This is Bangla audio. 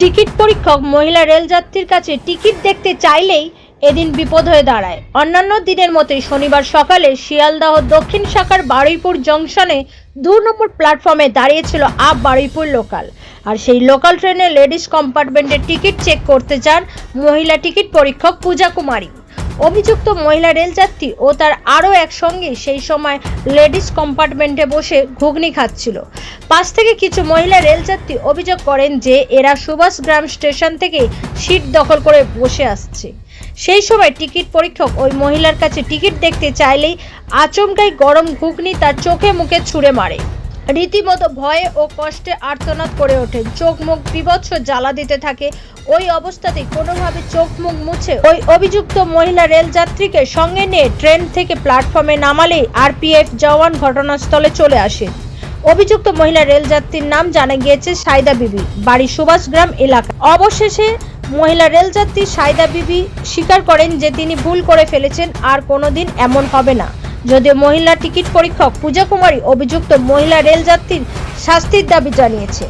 টিকিট পরীক্ষক মহিলা রেলযাত্রীর কাছে টিকিট দেখতে চাইলেই এদিন বিপদ হয়ে দাঁড়ায়। অন্যান্য দিনের মতোই শনিবার সকালে শিয়ালদাহ দক্ষিণ শাখার বারুইপুর জংশনে দু নম্বর প্ল্যাটফর্মে দাঁড়িয়েছিল আপ বারুইপুর লোকাল। আর সেই লোকাল ট্রেনে লেডিস কম্পার্টমেন্টের টিকিট চেক করতে চান মহিলা টিকিট পরীক্ষক পূজা কুমারী। অভিযুক্ত মহিলা রেলযাত্রী ও তার আরও এক সঙ্গী সেই সময় লেডিস কম্পার্টমেন্টে বসে ঘুগনি খাচ্ছিল। পাশ থেকে কিছু মহিলা রেলযাত্রী অভিযোগ করেন যে এরা সুভাষগ্রাম স্টেশন থেকে সিট দখল করে বসে আসছে। সেই সময় টিকিট পরীক্ষক ওই মহিলার কাছে টিকিট দেখতে চাইলেই আচমকাই গরম ঘুগনি তার চোখে মুখে ছুঁড়ে মারে। রীতিমতো ভয়ে ও কষ্টে আর্তনাদ করে ওঠে। চোখ মুখ বিভৎস জ্বালা দিতে থাকে। ওই অবস্থাতেই কোনোভাবে চোখ মুখ মুছে ওই অভিযুক্ত মহিলা রেলযাত্রীকে সঙ্গে নিয়ে ট্রেন থেকে প্ল্যাটফর্মে নামালেই আরপিএফ জওয়ান ঘটনাস্থলে চলে আসে। অভিযুক্ত মহিলা রেলযাত্রীর নাম জানা গিয়েছে সাইদা বিবি, বাড়ি সুভাষগ্রাম এলাকা অবশেষে মহিলা রেলযাত্রী সাইদা বিবি স্বীকার করেন যে তিনি ভুল করে ফেলেছেন, আর কোনোদিন এমন হবে না। যদিও মহিলা টিকিট পরীক্ষক পূজা কুমারী অভিযুক্ত মহিলা রেলযাত্রীর শাস্তির দাবি জানিয়েছে।